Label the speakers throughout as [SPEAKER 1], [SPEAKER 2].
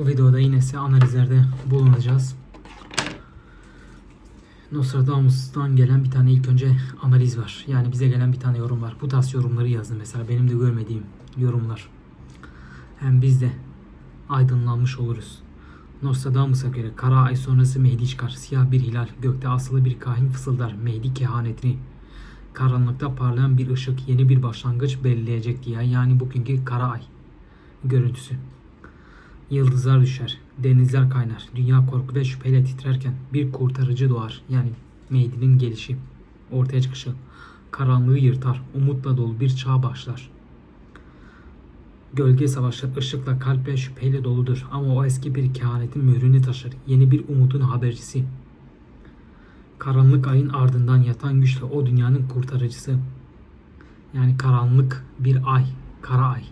[SPEAKER 1] Bu videoda yine size analizlerde bulunacağız. Nostradamus'tan gelen bir tane ilk önce analiz var. Yani bize gelen bir tane yorum var. Bu tarz yorumları yazdım mesela. Benim de görmediğim yorumlar. Hem biz de aydınlanmış oluruz. Nostradamus'a göre kara ay sonrası Mehdi çıkar. Siyah bir hilal, gökte asılı bir kahin fısıldar Mehdi kehanetini. Karanlıkta parlayan bir ışık yeni bir başlangıç belirleyecek diye. Yani bugünkü kara ay görüntüsü. Yıldızlar düşer, denizler kaynar, dünya korku ve şüpheyle titrerken bir kurtarıcı doğar. Yani Mehdi'nin gelişi, ortaya çıkışı. Karanlığı yırtar, umutla dolu bir çağ başlar. Gölge savaşı ışıkla kalp ve şüpheyle doludur ama o eski bir kehanetin mührünü taşır. Yeni bir umutun habercisi. Karanlık ayın ardından yatan güçle o dünyanın kurtarıcısı. Yani karanlık bir ay, kara ay.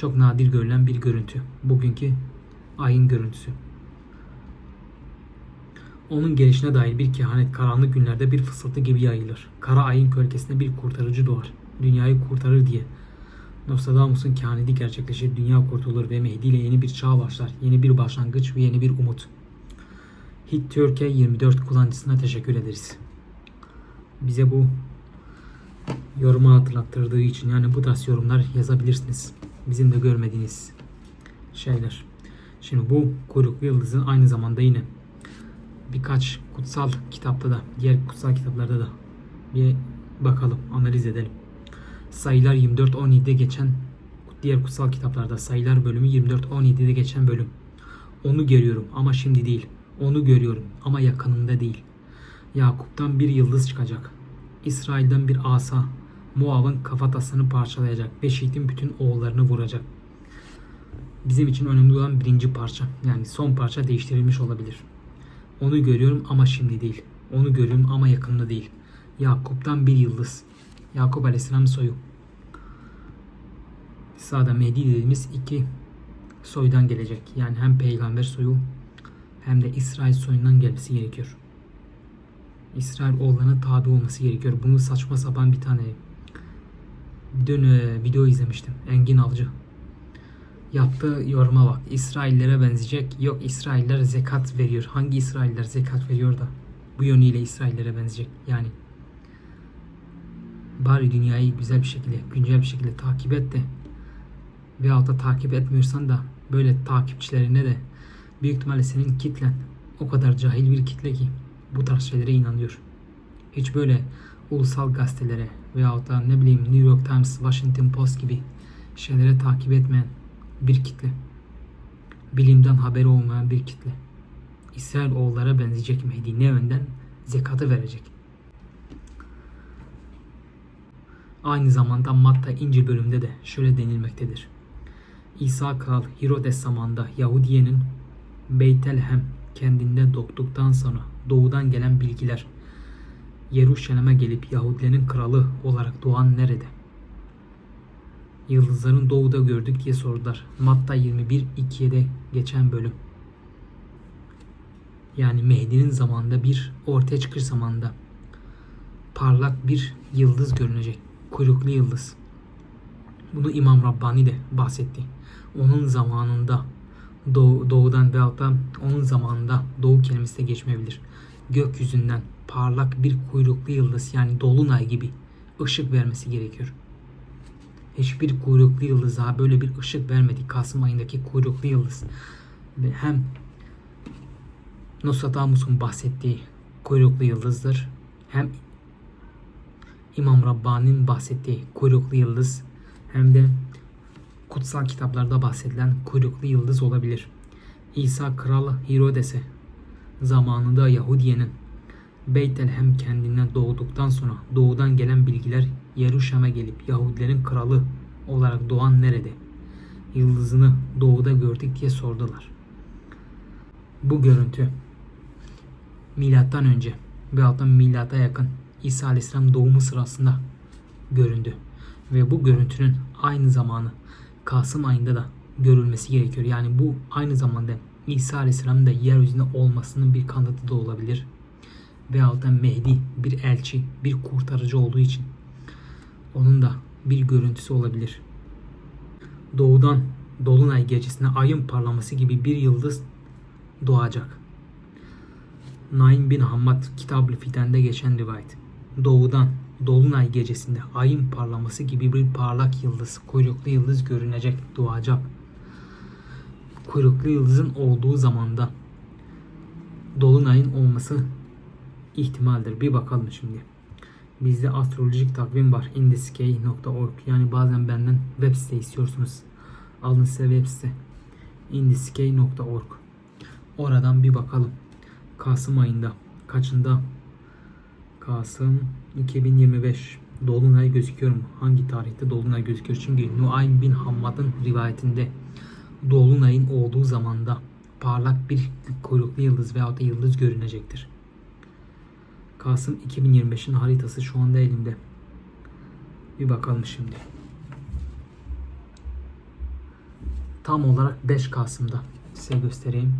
[SPEAKER 1] Çok nadir görülen bir görüntü. Bugünkü ayın görüntüsü. Onun gelişine dair bir kehanet karanlık günlerde bir fısıltı gibi yayılır. Kara ayın gölgesinde bir kurtarıcı doğar. Dünyayı kurtarır diye. Nostradamus'un kehaneti gerçekleşir, dünya kurtulur ve Mehdi ile yeni bir çağ başlar. Yeni bir başlangıç ve yeni bir umut. Hit Türkiye 24 kullanıcısına teşekkür ederiz. Bize bu yorumu hatırlattırdığı için yani bu tarz yorumlar yazabilirsiniz. Bizim de görmediğiniz şeyler. Şimdi bu kuyruklu yıldızın aynı zamanda yine birkaç kutsal kitapta da diğer kutsal kitaplarda da bir bakalım analiz edelim. Sayılar 24-17'de geçen diğer kutsal kitaplarda sayılar bölümü 24-17'de geçen bölüm. Onu görüyorum ama şimdi değil. Onu görüyorum ama yakınımda değil. Yakup'tan bir yıldız çıkacak. İsrail'den bir asa. Moab'ın kafatasını parçalayacak ve Şiit'in bütün oğullarını vuracak. Bizim için önemli olan birinci parça. Yani son parça değiştirilmiş olabilir. Onu görüyorum ama şimdi değil. Onu görüyorum ama yakında değil. Yakup'tan bir yıldız. Yakup Aleyhisselam soyu. Sağda Mehdi dediğimiz iki soydan gelecek. Yani hem peygamber soyu hem de İsrail soyundan gelmesi gerekiyor. İsrail oğullarına tabi olması gerekiyor. Bunu saçma sapan bir tane dün e, video izlemiştim. Engin Avcı. Yaptığı yoruma bak. İsraillere benzeyecek. Yok İsrailler zekat veriyor. Hangi İsrailler zekat veriyor da bu yönüyle İsraillere benzeyecek. Yani bari dünyayı güzel bir şekilde, güncel bir şekilde takip et de veyahut da takip etmiyorsan da böyle takipçilerine de büyük ihtimalle senin kitlen o kadar cahil bir kitle ki bu tarz şeylere inanıyor. Hiç böyle ulusal gazetelere veyahut da ne bileyim New York Times, Washington Post gibi şeylere takip etmeyen bir kitle. Bilimden haberi olmayan bir kitle. İsrail oğullara benzeyecek Mehdi ne önden zekatı verecek. Aynı zamanda Matta İncil bölümünde de şöyle denilmektedir. İsa Kral Herodes zamanında Yahudiye'nin Beytelhem kendinde doğduktan sonra doğudan gelen bilgiler Yeruşalim'e gelip Yahudilerin kralı olarak doğan nerede? Yıldızların doğuda gördük diye sordular. Matta 21 2'de geçen bölüm. Yani Mehdi'nin zamanında bir ortaya çıkış zamanında parlak bir yıldız görünecek. Kuyruklu yıldız. Bunu İmam Rabbani de bahsetti. Onun zamanında doğu, doğudan veyahut da onun zamanında doğu kelimesi de geçmeyebilir. Gökyüzünden parlak bir kuyruklu yıldız yani dolunay gibi ışık vermesi gerekiyor. Hiçbir kuyruklu yıldız daha böyle bir ışık vermedi. Kasım ayındaki kuyruklu yıldız. Hem Nostradamus'un bahsettiği kuyruklu yıldızdır. Hem İmam Rabbani'nin bahsettiği kuyruklu yıldız hem de kutsal kitaplarda bahsedilen kuyruklu yıldız olabilir. İsa Kral Herodes'e zamanında Yahudiye'nin Beytelhem kendinden doğduktan sonra doğudan gelen bilgiler Yeruşalim'e gelip Yahudilerin kralı olarak doğan nerede? Yıldızını doğuda gördük diye sordular. Bu görüntü milattan önce veyahut da milata yakın İsa Aleyhisselam doğumu sırasında göründü. Ve bu görüntünün aynı zamanı Kasım ayında da görülmesi gerekiyor. Yani bu aynı zamanda İsa Aleyhisselam'ın da yeryüzünde olmasının bir kanıtı da olabilir. Veyahut da Mehdi bir elçi, bir kurtarıcı olduğu için onun da bir görüntüsü olabilir. Doğudan Dolunay gecesinde ayın parlaması gibi bir yıldız doğacak. Naim bin Hammad Kitab-ı Fitan'da geçen rivayet. Doğudan Dolunay gecesinde ayın parlaması gibi bir parlak yıldız, kuyruklu yıldız görünecek, doğacak. Kuyruklu yıldızın olduğu zamanda Dolunay'ın olması ihtimaldir. Bir bakalım şimdi. Bizde astrolojik takvim var. indiskey.org Yani bazen benden web site istiyorsunuz. Alın size web site. indiskey.org Oradan bir bakalım. Kasım ayında kaçında? Kasım 2025 Dolunay gözüküyor mu? Hangi tarihte Dolunay gözüküyor? Çünkü Nuaym bin Hammad'ın rivayetinde Dolunay'ın olduğu zamanda parlak bir kuyruklu yıldız veyahut da yıldız görünecektir. Kasım 2025'in haritası şu anda elimde. Bir bakalım şimdi. Tam olarak 5 Kasım'da size göstereyim.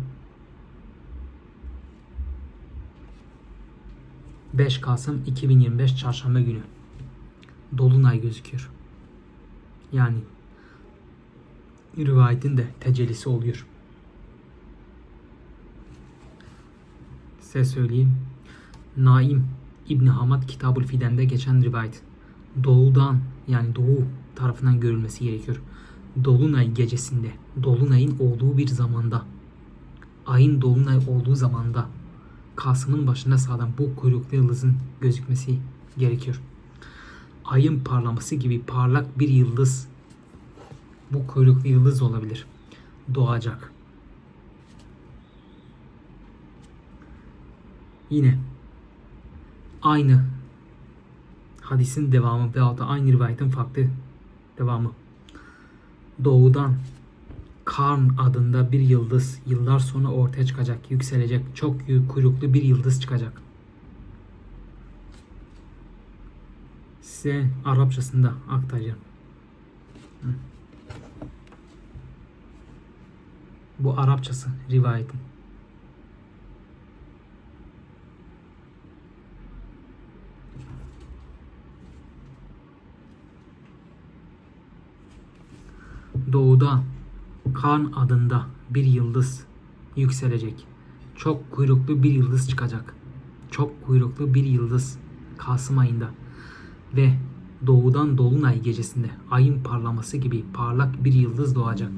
[SPEAKER 1] 5 Kasım 2025 Çarşamba günü. Dolunay gözüküyor. Yani rivayetin de tecellisi oluyor. Size söyleyeyim. Naim İbn Hamad Kitabul Fiden'de geçen rivayet. Doğudan yani doğu tarafından görülmesi gerekiyor. Dolunay gecesinde, dolunayın olduğu bir zamanda, ayın dolunay olduğu zamanda Kasım'ın başında sağdan bu kuyruklu yıldızın gözükmesi gerekiyor. Ayın parlaması gibi parlak bir yıldız bu kuyruklu yıldız olabilir. Doğacak. Yine aynı hadisin devamı veyahut da aynı rivayetin farklı devamı. Doğudan Karn adında bir yıldız yıllar sonra ortaya çıkacak, yükselecek, çok kuyruklu bir yıldız çıkacak. Size Arapçasında aktaracağım. Bu Arapçası rivayetin. Doğuda Kan adında bir yıldız yükselecek. Çok kuyruklu bir yıldız çıkacak. Çok kuyruklu bir yıldız Kasım ayında ve doğudan dolunay gecesinde ayın parlaması gibi parlak bir yıldız doğacak.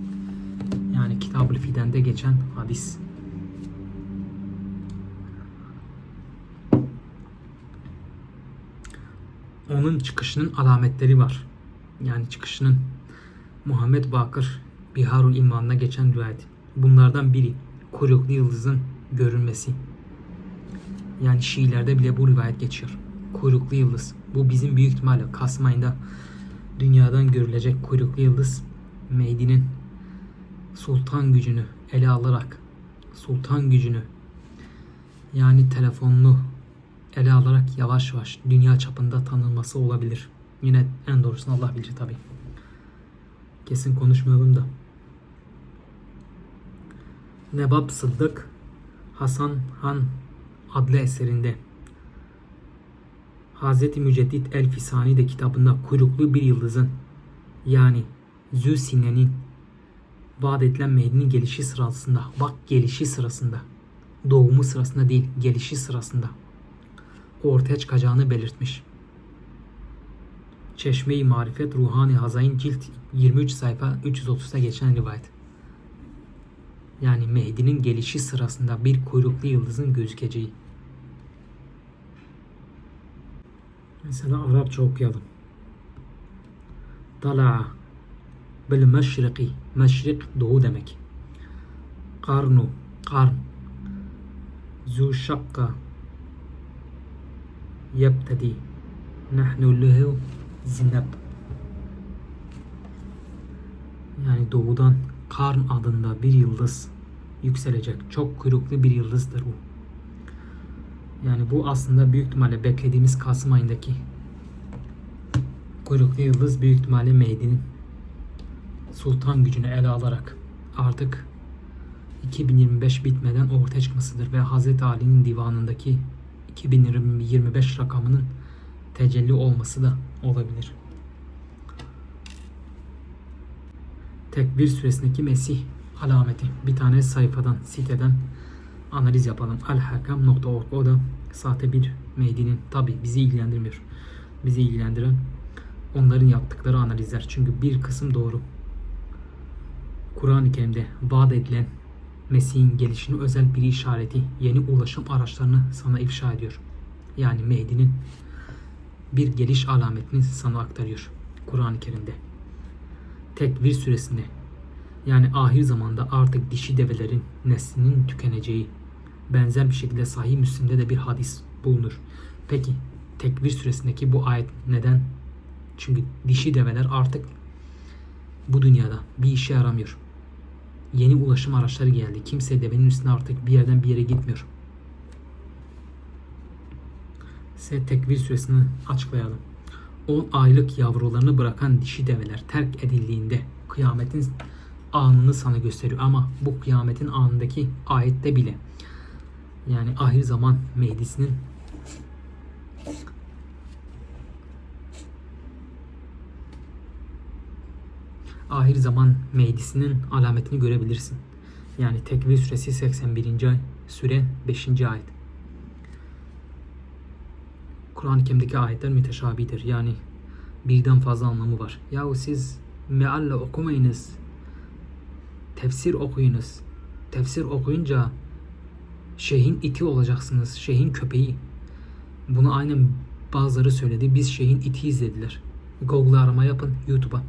[SPEAKER 1] Yani Kitab-ı Fiden'de geçen hadis. Onun çıkışının alametleri var. Yani çıkışının Muhammed Bakır Biharul İman'da geçen rivayet. Bunlardan biri kuyruklu yıldızın görünmesi. Yani Şiilerde bile bu rivayet geçiyor. Kuyruklu yıldız. Bu bizim büyük ihtimalle Kasım ayında dünyadan görülecek kuyruklu yıldız Mehdi'nin sultan gücünü ele alarak sultan gücünü yani telefonunu ele alarak yavaş yavaş dünya çapında tanınması olabilir. Yine en doğrusunu Allah bilir tabi. Kesin konuşmayalım da. Nebab Sıddık Hasan Han adlı eserinde Hz. Müceddit El Fisani de kitabında kuyruklu bir yıldızın yani Züsine'nin vaat edilen Mehdi'nin gelişi sırasında bak gelişi sırasında doğumu sırasında değil gelişi sırasında ortaya çıkacağını belirtmiş. Çeşme-i Marifet Ruhani Hazain cilt 23 sayfa 330'da geçen rivayet. Yani Mehdi'nin gelişi sırasında bir kuyruklu yıldızın gözükeceği. Mesela Arapça okuyalım. Tala'a bil meşriki meşrik doğu demek. Karnu karn zu şakka yebtedi nahnu lehu zineb yani doğudan Karn adında bir yıldız yükselecek. Çok kuyruklu bir yıldızdır bu. Yani bu aslında büyük ihtimalle beklediğimiz Kasım ayındaki kuyruklu yıldız büyük ihtimalle Mehdi'nin sultan gücünü ele alarak artık 2025 bitmeden ortaya çıkmasıdır ve Hz. Ali'nin divanındaki 2025 rakamının tecelli olması da olabilir. Tekvir süresindeki Mesih alameti. Bir tane sayfadan, siteden analiz yapalım. Alhakam.org o da sahte bir Mehdi'nin tabi bizi ilgilendirmiyor. Bizi ilgilendiren onların yaptıkları analizler. Çünkü bir kısım doğru. Kur'an-ı Kerim'de vaat edilen Mesih'in gelişini özel bir işareti, yeni ulaşım araçlarını sana ifşa ediyor. Yani Mehdi'nin bir geliş alametini sana aktarıyor Kur'an-ı Kerim'de. Tekvir süresinde yani ahir zamanda artık dişi develerin neslinin tükeneceği benzer bir şekilde Sahih Müslim'de de bir hadis bulunur. Peki tekvir süresindeki bu ayet neden? Çünkü dişi develer artık bu dünyada bir işe yaramıyor. Yeni ulaşım araçları geldi. Kimse devenin üstüne artık bir yerden bir yere gitmiyor. Size tekvir süresini açıklayalım. 10 aylık yavrularını bırakan dişi develer terk edildiğinde kıyametin anını sana gösteriyor. Ama bu kıyametin anındaki ayette bile yani ahir zaman Mehdi'sinin ahir zaman Mehdi'sinin alametini görebilirsin. Yani Tekvir suresi 81. ay, süre 5. ayet. Kur'an-ı Kerim'deki ayetler müteşabidir. Yani birden fazla anlamı var. Yahu siz mealle okumayınız. Tefsir okuyunuz. Tefsir okuyunca şeyhin iti olacaksınız. Şeyhin köpeği. Bunu aynen bazıları söyledi. Biz şeyhin iti izlediler. Google'a arama yapın YouTube'a.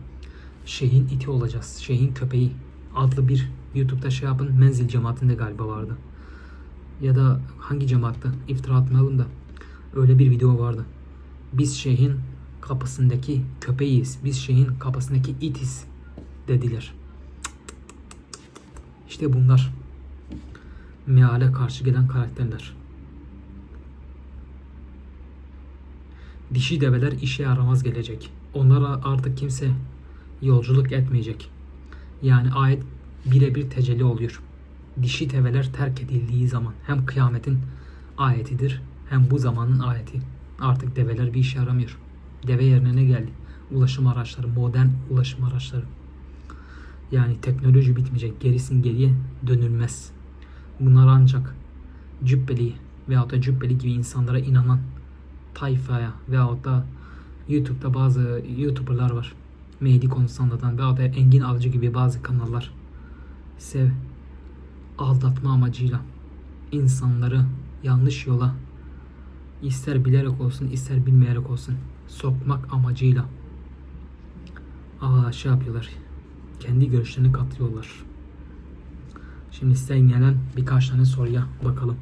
[SPEAKER 1] Şeyhin iti olacağız. Şeyhin köpeği adlı bir YouTube'da şey yapın. Menzil cemaatinde galiba vardı. Ya da hangi cemaatte? İftira atmayalım da. Öyle bir video vardı. Biz şeyhin kapısındaki köpeğiyiz. Biz şeyhin kapısındaki itiz dediler. İşte bunlar meale karşı gelen karakterler. Dişi develer işe yaramaz gelecek. Onlara artık kimse yolculuk etmeyecek. Yani ayet birebir tecelli oluyor. Dişi develer terk edildiği zaman hem kıyametin ayetidir hem bu zamanın ayeti. Artık develer bir işe yaramıyor. Deve yerine ne geldi? Ulaşım araçları, modern ulaşım araçları. Yani teknoloji bitmeyecek. Gerisin geriye dönülmez. Bunlar ancak cübbeli veyahut da cübbeli gibi insanlara inanan tayfaya veyahut da YouTube'da bazı YouTuber'lar var. Mehdi anlatan veyahut da Engin Avcı gibi bazı kanallar sev aldatma amacıyla insanları yanlış yola ister bilerek olsun ister bilmeyerek olsun sokmak amacıyla aa şey yapıyorlar kendi görüşlerini katlıyorlar. Şimdi sizden gelen birkaç tane soruya bakalım.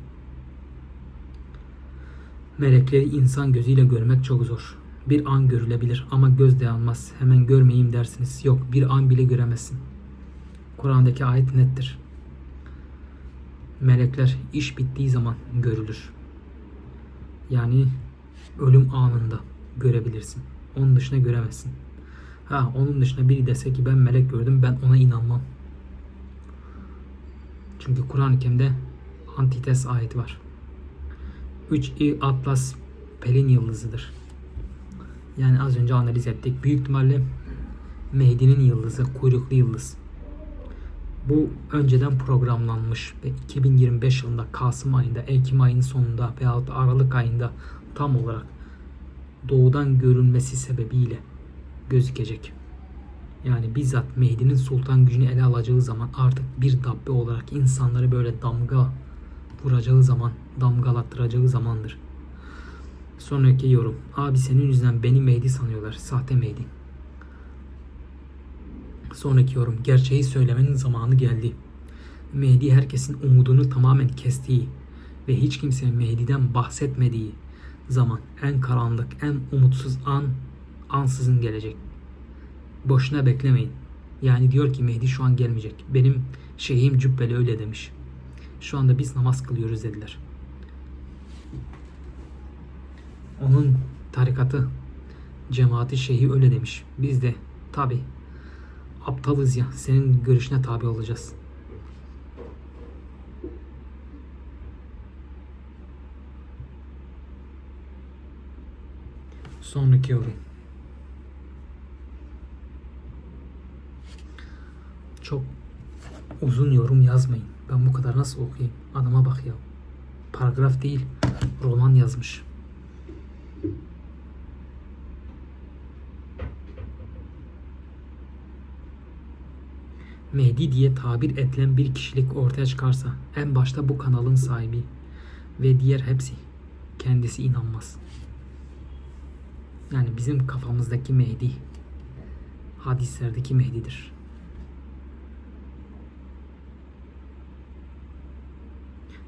[SPEAKER 1] Melekleri insan gözüyle görmek çok zor. Bir an görülebilir ama göz dayanmaz. Hemen görmeyeyim dersiniz. Yok bir an bile göremezsin. Kur'an'daki ayet nettir. Melekler iş bittiği zaman görülür. Yani ölüm anında görebilirsin. Onun dışında göremezsin. Ha onun dışında biri dese ki ben melek gördüm ben ona inanmam. Çünkü Kur'an-ı Kerim'de antites ayeti var. 3i Atlas Pelin yıldızıdır. Yani az önce analiz ettik. Büyük ihtimalle Mehdi'nin yıldızı, kuyruklu yıldız. Bu önceden programlanmış ve 2025 yılında Kasım ayında, Ekim ayının sonunda veyahut Aralık ayında tam olarak doğudan görünmesi sebebiyle gözükecek. Yani bizzat Mehdi'nin sultan gücünü ele alacağı zaman artık bir dabbe olarak insanları böyle damga vuracağı zaman, damgalattıracağı zamandır. Sonraki yorum. Abi senin yüzünden beni Mehdi sanıyorlar. Sahte Mehdi. Sonraki yorum. Gerçeği söylemenin zamanı geldi. Mehdi herkesin umudunu tamamen kestiği ve hiç kimsenin Mehdi'den bahsetmediği zaman en karanlık, en umutsuz an ansızın gelecek. Boşuna beklemeyin. Yani diyor ki Mehdi şu an gelmeyecek. Benim şeyhim Cübbeli öyle demiş. Şu anda biz namaz kılıyoruz dediler. Onun tarikatı, cemaati şeyhi öyle demiş. Biz de tabi aptalız ya senin görüşüne tabi olacağız. Sonraki yorum. çok uzun yorum yazmayın. Ben bu kadar nasıl okuyayım? Adama bak ya. Paragraf değil, roman yazmış. Mehdi diye tabir edilen bir kişilik ortaya çıkarsa en başta bu kanalın sahibi ve diğer hepsi kendisi inanmaz. Yani bizim kafamızdaki Mehdi hadislerdeki Mehdi'dir.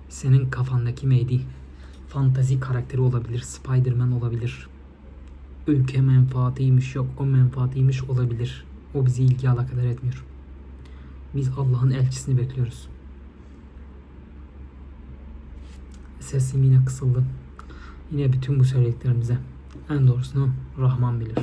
[SPEAKER 1] Senin kafandaki Mehdi fantazi karakteri olabilir, Spider-Man olabilir. Ülke menfaatiymiş yok, o menfaatiymiş olabilir. O bizi ilgi alakadar etmiyor. Biz Allah'ın elçisini bekliyoruz. Sesim yine kısıldı. Yine bütün bu söylediklerimize en doğrusunu Rahman bilir.